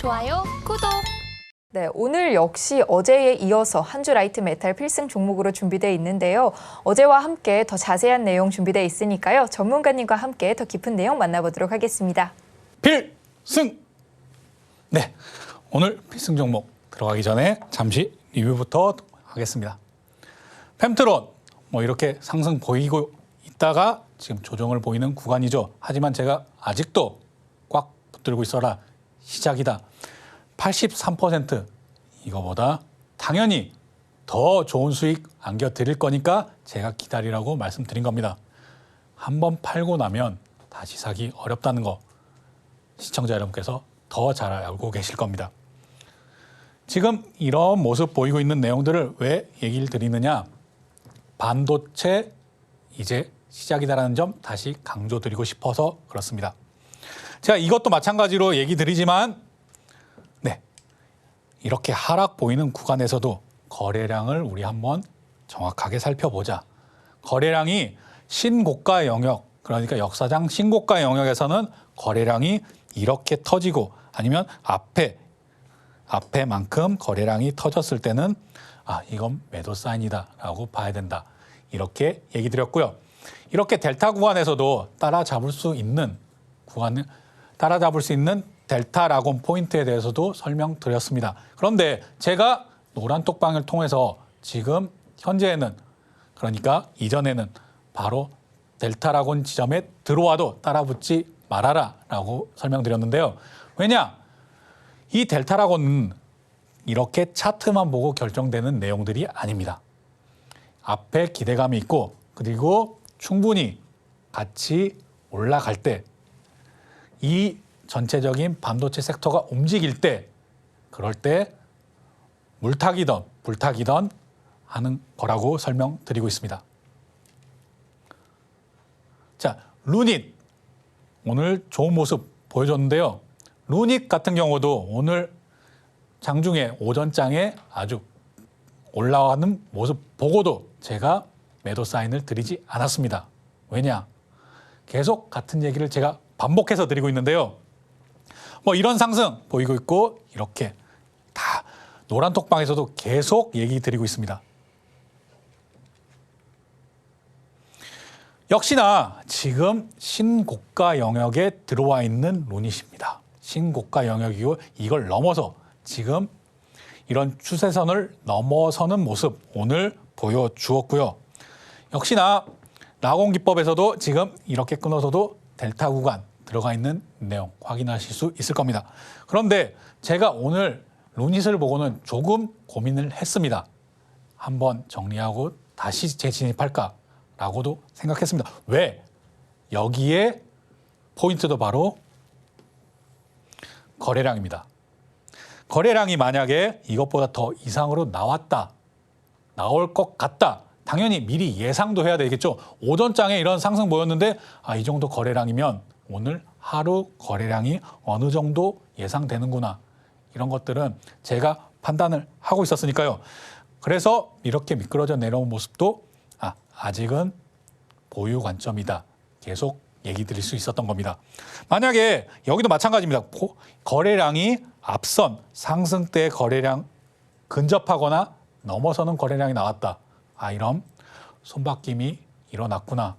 좋아요, 구독. 네, 오늘 역시 어제에 이어서 한주 라이트 메탈 필승 종목으로 준비되어 있는데요. 어제와 함께 더 자세한 내용 준비되어 있으니까요. 전문가님과 함께 더 깊은 내용 만나보도록 하겠습니다. 필승! 네, 오늘 필승 종목 들어가기 전에 잠시 리뷰부터 하겠습니다. 펜트론, 뭐 이렇게 상승 보이고 있다가 지금 조정을 보이는 구간이죠. 하지만 제가 아직도 꽉 붙들고 있어라. 시작이다. 83% 이거보다 당연히 더 좋은 수익 안겨 드릴 거니까 제가 기다리라고 말씀드린 겁니다. 한번 팔고 나면 다시 사기 어렵다는 거 시청자 여러분께서 더 잘 알고 계실 겁니다. 지금 이런 모습 보이고 있는 내용들을 왜 얘기를 드리느냐? 반도체 이제 시작이다라는 점 다시 강조드리고 싶어서 그렇습니다. 제가 이것도 마찬가지로 얘기 드리지만 네. 이렇게 하락 보이는 구간에서도 거래량을 우리 한번 정확하게 살펴보자. 거래량이 신고가 영역, 그러니까 역사상 신고가 영역에서는 거래량이 이렇게 터지고 아니면 앞에 앞에만큼 거래량이 터졌을 때는 아 이건 매도 사인이다라고 봐야 된다 이렇게 얘기 드렸고요. 이렇게 델타 구간에서도 따라잡을 수 있는 구간을 따라잡을 수 있는 델타 라곤 포인트에 대해서도 설명드렸습니다. 그런데 제가 노란 톡방을 통해서 지금 현재에는 그러니까 이전에는 바로 델타 라곤 지점에 들어와도 따라붙지 말아라 라고 설명드렸는데요. 왜냐? 이 델타 라곤은 이렇게 차트만 보고 결정되는 내용들이 아닙니다. 앞에 기대감이 있고 그리고 충분히 같이 올라갈 때이 전체적인 반도체 섹터가 움직일 때 그럴 때 물타기던 불타기던 하는 거라고 설명드리고 있습니다. 자, 루닛 오늘 좋은 모습 보여줬는데요. 루닛 같은 경우도 오늘 장중에 오전장에 아주 올라가는 모습 보고도 제가 매도 사인을 드리지 않았습니다. 왜냐? 계속 같은 얘기를 제가 반복해서 드리고 있는데요. 뭐 이런 상승 보이고 있고 이렇게 다 노란 톡방에서도 계속 얘기 드리고 있습니다. 역시나 지금 신고가 영역에 들어와 있는 루닛입니다. 신고가 영역이고 이걸 넘어서 지금 이런 추세선을 넘어서는 모습 오늘 보여주었고요. 역시나 라공 기법에서도 지금 이렇게 끊어서도 델타 구간 들어가 있는 내용 확인하실 수 있을 겁니다. 그런데 제가 오늘 루닛을 보고는 조금 고민을 했습니다. 한번 정리하고 다시 재진입할까 라고도 생각했습니다. 왜? 여기에 포인트도 바로 거래량입니다. 거래량이 만약에 이것보다 더 이상으로 나왔다, 나올 것 같다. 당연히 미리 예상도 해야 되겠죠. 오전장에 이런 상승 보였는데 아, 이 정도 거래량이면 오늘 하루 거래량이 어느 정도 예상되는구나. 이런 것들은 제가 판단을 하고 있었으니까요. 그래서 이렇게 미끄러져 내려온 모습도 아, 아직은 보유 관점이다. 계속 얘기 드릴 수 있었던 겁니다. 만약에 여기도 마찬가지입니다. 고- 거래량이 앞선 상승 때 거래량 근접하거나 넘어서는 거래량이 나왔다. 아, 이런 손바뀜이 일어났구나.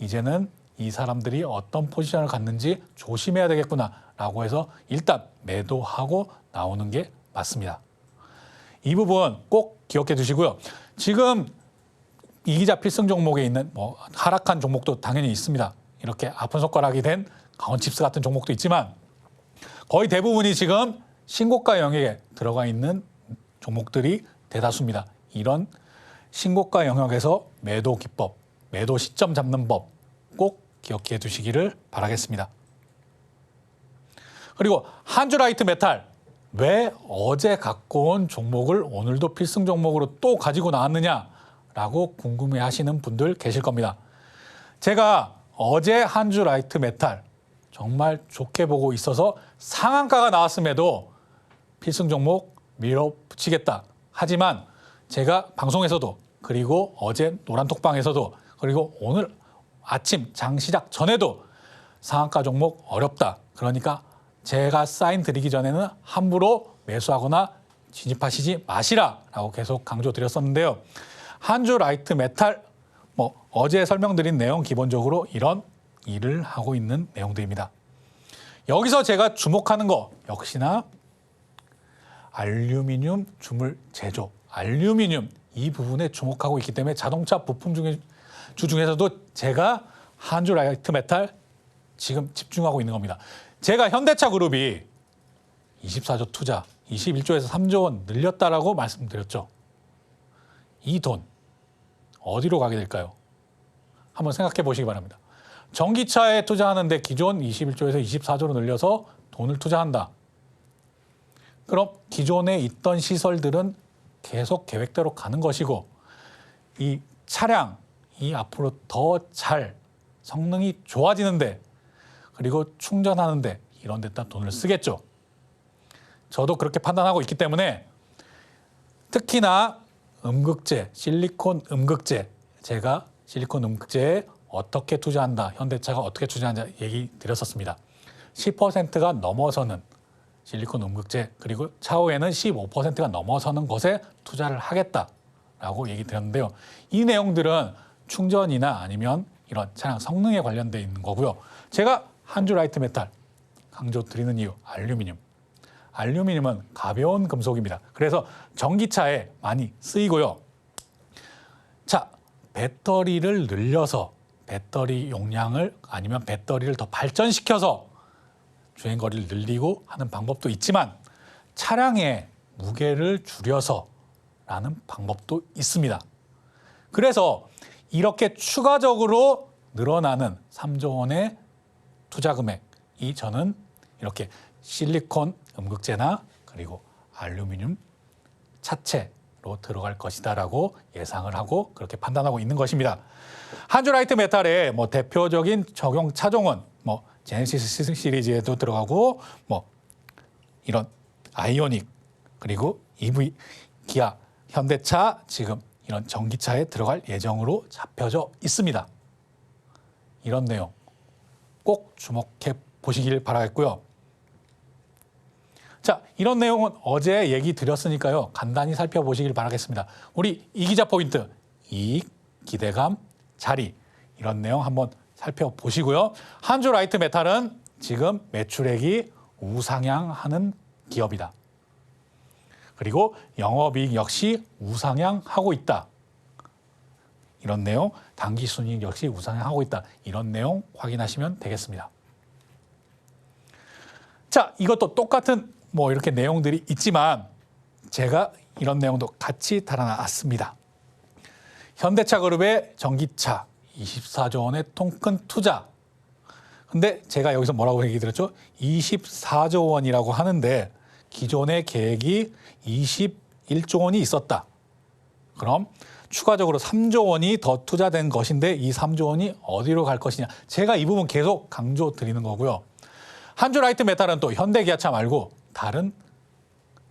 이제는 이 사람들이 어떤 포지션을 갖는지 조심해야 되겠구나라고 해서 일단 매도하고 나오는 게 맞습니다. 이 부분 꼭 기억해 두시고요. 지금 이기자 필승 종목에 있는 뭐 하락한 종목도 당연히 있습니다. 이렇게 아픈 손가락이 된 강원칩스 같은 종목도 있지만 거의 대부분이 지금 신고가 영역에 들어가 있는 종목들이 대다수입니다. 이런 신고가 영역에서 매도 기법, 매도 시점 잡는 법 꼭 기억해 두시기를 바라겠습니다. 그리고 한주라이트 메탈 왜 어제 갖고 온 종목을 오늘도 필승 종목으로 또 가지고 나왔느냐라고 궁금해 하시는 분들 계실 겁니다. 제가 어제 한주 라이트 메탈 정말 좋게 보고 있어서 상한가가 나왔음에도 필승 종목 밀어붙이겠다. 하지만 제가 방송에서도 그리고 어제 노란 톡방에서도 그리고 오늘 아침 장 시작 전에도 상한가 종목 어렵다. 그러니까 제가 사인 드리기 전에는 함부로 매수하거나 진입하시지 마시라라고 계속 강조드렸었는데요. 한주 라이트 메탈 뭐 어제 설명드린 내용 기본적으로 이런 일을 하고 있는 내용들입니다. 여기서 제가 주목하는 거 역시나 알루미늄 주물 제조, 알루미늄 이 부분에 주목하고 있기 때문에 자동차 부품 중에 주 중에서도 제가 한주 라이트 메탈 지금 집중하고 있는 겁니다. 제가 현대차 그룹이 24조 투자, 21조에서 3조 원 늘렸다라고 말씀드렸죠. 이 돈 어디로 가게 될까요? 한번 생각해 보시기 바랍니다. 전기차에 투자하는데 기존 21조에서 24조로 늘려서 돈을 투자한다. 그럼 기존에 있던 시설들은 계속 계획대로 가는 것이고 이 차량 이 앞으로 더 잘 성능이 좋아지는데 그리고 충전하는데 이런 데다 돈을 쓰겠죠. 저도 그렇게 판단하고 있기 때문에 특히나 음극재, 실리콘 음극재 제가 실리콘 음극재에 어떻게 투자한다, 현대차가 어떻게 투자한다 얘기 드렸었습니다. 10%가 넘어서는 실리콘 음극재 그리고 차후에는 15%가 넘어서는 것에 투자를 하겠다라고 얘기 드렸는데요. 이 내용들은 충전이나 아니면 이런 차량 성능에 관련돼 있는 거고요. 제가 한주 라이트 메탈 강조 드리는 이유 알루미늄. 알루미늄은 가벼운 금속입니다. 그래서 전기차에 많이 쓰이고요. 자, 배터리를 늘려서 배터리 용량을 아니면 배터리를 더 발전시켜서 주행 거리를 늘리고 하는 방법도 있지만 차량의 무게를 줄여서 라는 방법도 있습니다. 그래서 이렇게 추가적으로 늘어나는 3조 원의 투자 금액이 저는 이렇게 실리콘 음극재나 그리고 알루미늄 차체로 들어갈 것이다라고 예상을 하고 그렇게 판단하고 있는 것입니다. 한주라이트 메탈의 뭐 대표적인 적용 차종은 뭐 제네시스 시리즈에도 들어가고 뭐 이런 아이오닉 그리고 EV 기아 현대차 지금 이런 전기차에 들어갈 예정으로 잡혀져 있습니다. 이런 내용 꼭 주목해 보시길 바라겠고요. 자, 이런 내용은 어제 얘기 드렸으니까요. 간단히 살펴보시길 바라겠습니다. 우리 이 기자 포인트, 이익, 기대감, 자리 이런 내용 한번 살펴보시고요. 한주 라이트 메탈은 지금 매출액이 우상향하는 기업이다. 그리고 영업이익 역시 우상향하고 있다. 이런 내용, 당기 순이익 역시 우상향하고 있다. 이런 내용 확인하시면 되겠습니다. 자, 이것도 똑같은 뭐 이렇게 내용들이 있지만 제가 이런 내용도 같이 달아놨습니다. 현대차 그룹의 전기차 24조 원의 통큰 투자. 근데 제가 여기서 뭐라고 얘기 드렸죠? 24조 원이라고 하는데 기존의 계획이 21조 원이 있었다. 그럼 추가적으로 3조 원이 더 투자된 것인데 이 3조 원이 어디로 갈 것이냐. 제가 이 부분 계속 강조 드리는 거고요. 한주 라이트 메탈은 또 현대기아차 말고 다른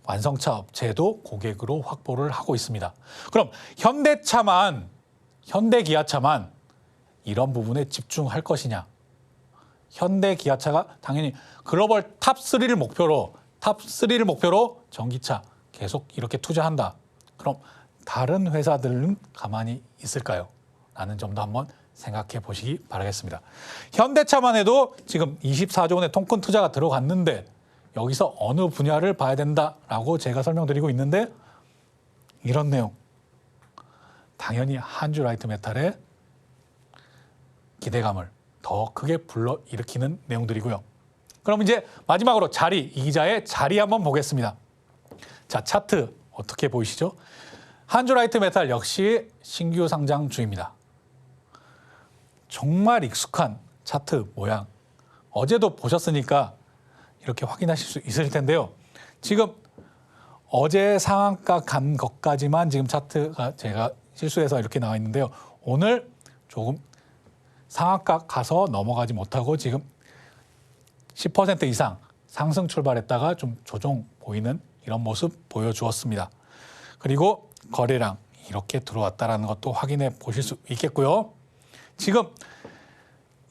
완성차 업체도 고객으로 확보를 하고 있습니다. 그럼 현대차만 현대기아차만 이런 부분에 집중할 것이냐? 현대기아차가 당연히 글로벌 탑 3를 목표로 탑 3를 목표로 전기차 계속 이렇게 투자한다. 그럼 다른 회사들은 가만히 있을까요? 라는 점도 한번 생각해 보시기 바라겠습니다. 현대차만 해도 지금 24조 원의 통큰 투자가 들어갔는데 여기서 어느 분야를 봐야 된다라고 제가 설명드리고 있는데 이런 내용 당연히 한주 라이트 메탈의 기대감을 더 크게 불러 일으키는 내용들이고요. 그럼 이제 마지막으로 자리 이 기자의 자리 한번 보겠습니다. 자 차트 어떻게 보이시죠? 한주 라이트 메탈 역시 신규 상장 주입니다. 정말 익숙한 차트 모양. 어제도 보셨으니까 이렇게 확인하실 수 있을 텐데요. 지금 어제 상한가 간 것까지만 지금 차트가 제가 실수해서 이렇게 나와 있는데요. 오늘 조금 상한가 가서 넘어가지 못하고 지금 10% 이상 상승 출발했다가 좀 조정 보이는 이런 모습 보여주었습니다. 그리고 거래량 이렇게 들어왔다라는 것도 확인해 보실 수 있겠고요. 지금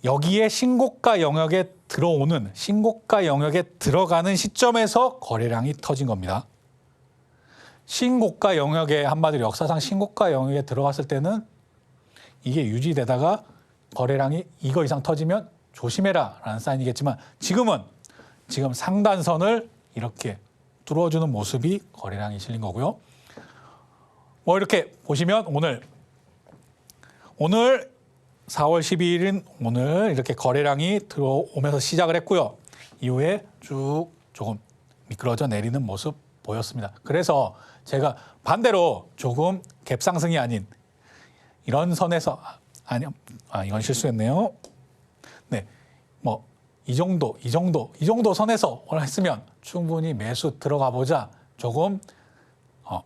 여기에 신고가 영역에 들어오는 신고가 영역에 들어가는 시점에서 거래량이 터진 겁니다. 신고가 영역에 한마디로 역사상 신고가 영역에 들어갔을 때는 이게 유지되다가 거래량이 이거 이상 터지면 조심해라 라는 사인이겠지만 지금은 지금 상단선을 이렇게 뚫어주는 모습이 거래량이 실린 거고요. 뭐 이렇게 보시면 오늘 오늘 4월 12일인 오늘 이렇게 거래량이 들어오면서 시작을 했고요. 이후에 쭉 조금 미끄러져 내리는 모습 보였습니다. 그래서 제가 반대로 조금 갭 상승이 아닌 이런 선에서 아, 아니 아 이건 실수했네요. 네. 뭐 이 정도, 이 정도, 이 정도 선에서 했으면 충분히 매수 들어가 보자. 조금 어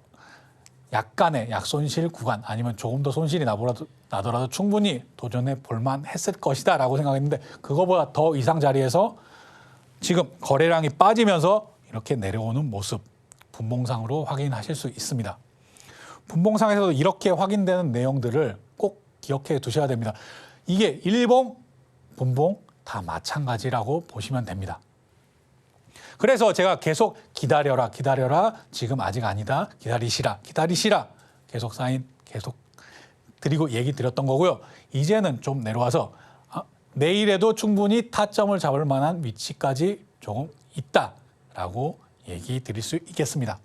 약간의 약손실 구간 아니면 조금 더 손실이 나더라도, 나더라도 충분히 도전해 볼만 했을 것이다 라고 생각했는데 그거보다 더 이상 자리에서 지금 거래량이 빠지면서 이렇게 내려오는 모습 분봉상으로 확인하실 수 있습니다. 분봉상에서도 이렇게 확인되는 내용들을 꼭 기억해 두셔야 됩니다. 이게 일봉, 분봉 다 마찬가지라고 보시면 됩니다. 그래서 제가 계속 기다려라, 기다려라, 지금 아직 아니다, 기다리시라, 기다리시라, 계속 사인, 계속 드리고 얘기 드렸던 거고요. 이제는 좀 내려와서 아, 내일에도 충분히 타점을 잡을 만한 위치까지 조금 있다라고 얘기 드릴 수 있겠습니다.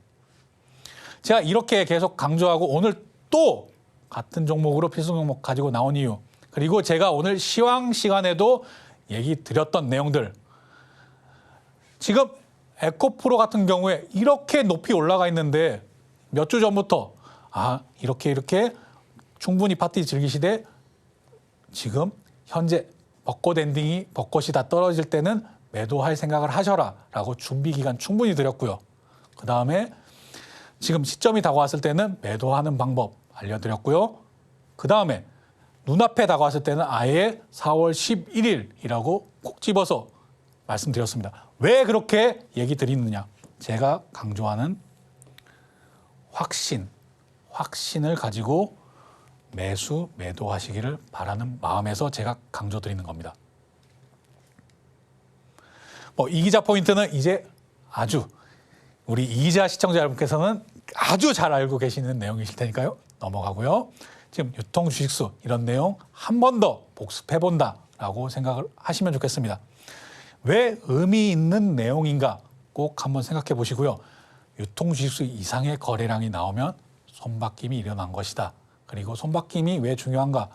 제가 이렇게 계속 강조하고 오늘 또 같은 종목으로 필수 종목 가지고 나온 이유 그리고 제가 오늘 시황 시간에도 얘기 드렸던 내용들 지금 에코프로 같은 경우에 이렇게 높이 올라가 있는데 몇 주 전부터 아 이렇게 이렇게 충분히 파티 즐기시되 지금 현재 벚꽃 엔딩이 벚꽃이 다 떨어질 때는 매도할 생각을 하셔라 라고 준비 기간 충분히 드렸고요. 그 다음에 지금 시점이 다가왔을 때는 매도하는 방법 알려드렸고요. 그 다음에 눈앞에 다가왔을 때는 아예 4월 11일이라고 콕 집어서 말씀드렸습니다. 왜 그렇게 얘기 드리느냐? 제가 강조하는 확신, 확신을 가지고 매수, 매도하시기를 바라는 마음에서 제가 강조드리는 겁니다. 뭐 이기자 포인트는 이제 아주 우리 이기자 시청자 여러분께서는 아주 잘 알고 계시는 내용이실 테니까요. 넘어가고요. 지금 유통 주식수 이런 내용 한 번 더 복습해 본다라고 생각을 하시면 좋겠습니다. 왜 의미 있는 내용인가 꼭 한번 생각해 보시고요. 유통 주식수 이상의 거래량이 나오면 손바뀜이 일어난 것이다. 그리고 손바뀜이 왜 중요한가?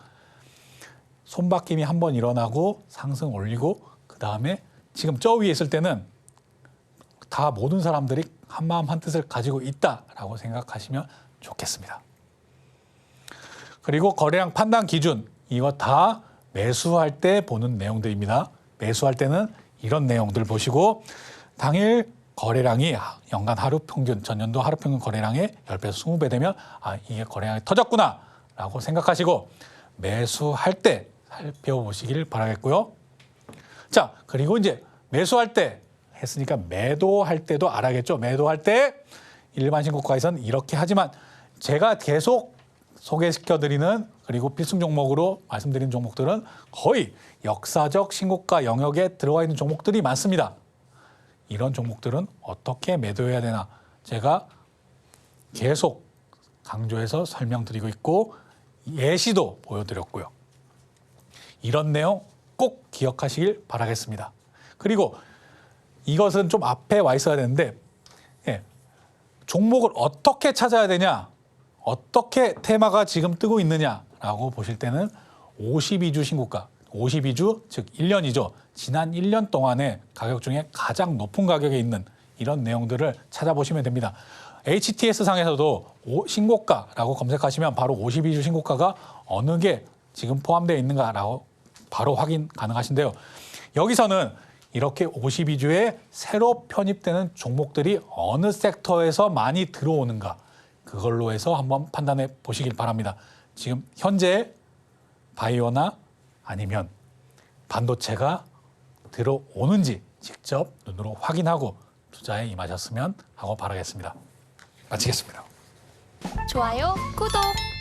손바뀜이 한 번 일어나고 상승 올리고 그 다음에 지금 저 위에 있을 때는 다 모든 사람들이 한 마음 한 뜻을 가지고 있다라고 생각하시면 좋겠습니다. 그리고 거래량 판단 기준 이거 다 매수할 때 보는 내용들입니다. 매수할 때는 이런 내용들 보시고 당일 거래량이 연간 하루 평균 전년도 하루 평균 거래량의 10배에서 20배 되면 아 이게 거래량이 터졌구나 라고 생각하시고 매수할 때 살펴보시길 바라겠고요. 자, 그리고 이제 매수할 때 했으니까 매도할 때도 알아야겠죠. 매도할 때 일반 신고가에서는 이렇게 하지만 제가 계속 소개시켜 드리는 그리고 필승 종목으로 말씀드린 종목들은 거의 역사적 신고가 영역에 들어와 있는 종목들이 많습니다. 이런 종목들은 어떻게 매도해야 되나 제가 계속 강조해서 설명드리고 있고 예시도 보여드렸고요. 이런 내용 꼭 기억하시길 바라겠습니다. 그리고 이것은 좀 앞에 와 있어야 되는데 예, 종목을 어떻게 찾아야 되냐, 어떻게 테마가 지금 뜨고 있느냐라고 보실 때는 52주 신고가, 52주 즉 1년이죠. 지난 1년 동안의 가격 중에 가장 높은 가격에 있는 이런 내용들을 찾아보시면 됩니다. HTS 상에서도 오- 신고가라고 검색하시면 바로 52주 신고가가 어느 게 지금 포함되어 있는가라고 바로 확인 가능하신데요. 여기서는 이렇게 52주에 새로 편입되는 종목들이 어느 섹터에서 많이 들어오는가 그걸로 해서 한번 판단해 보시길 바랍니다. 지금 현재 바이오나 아니면 반도체가 들어오는지 직접 눈으로 확인하고 투자에 임하셨으면 하고 바라겠습니다. 마치겠습니다. 좋아요, 구독.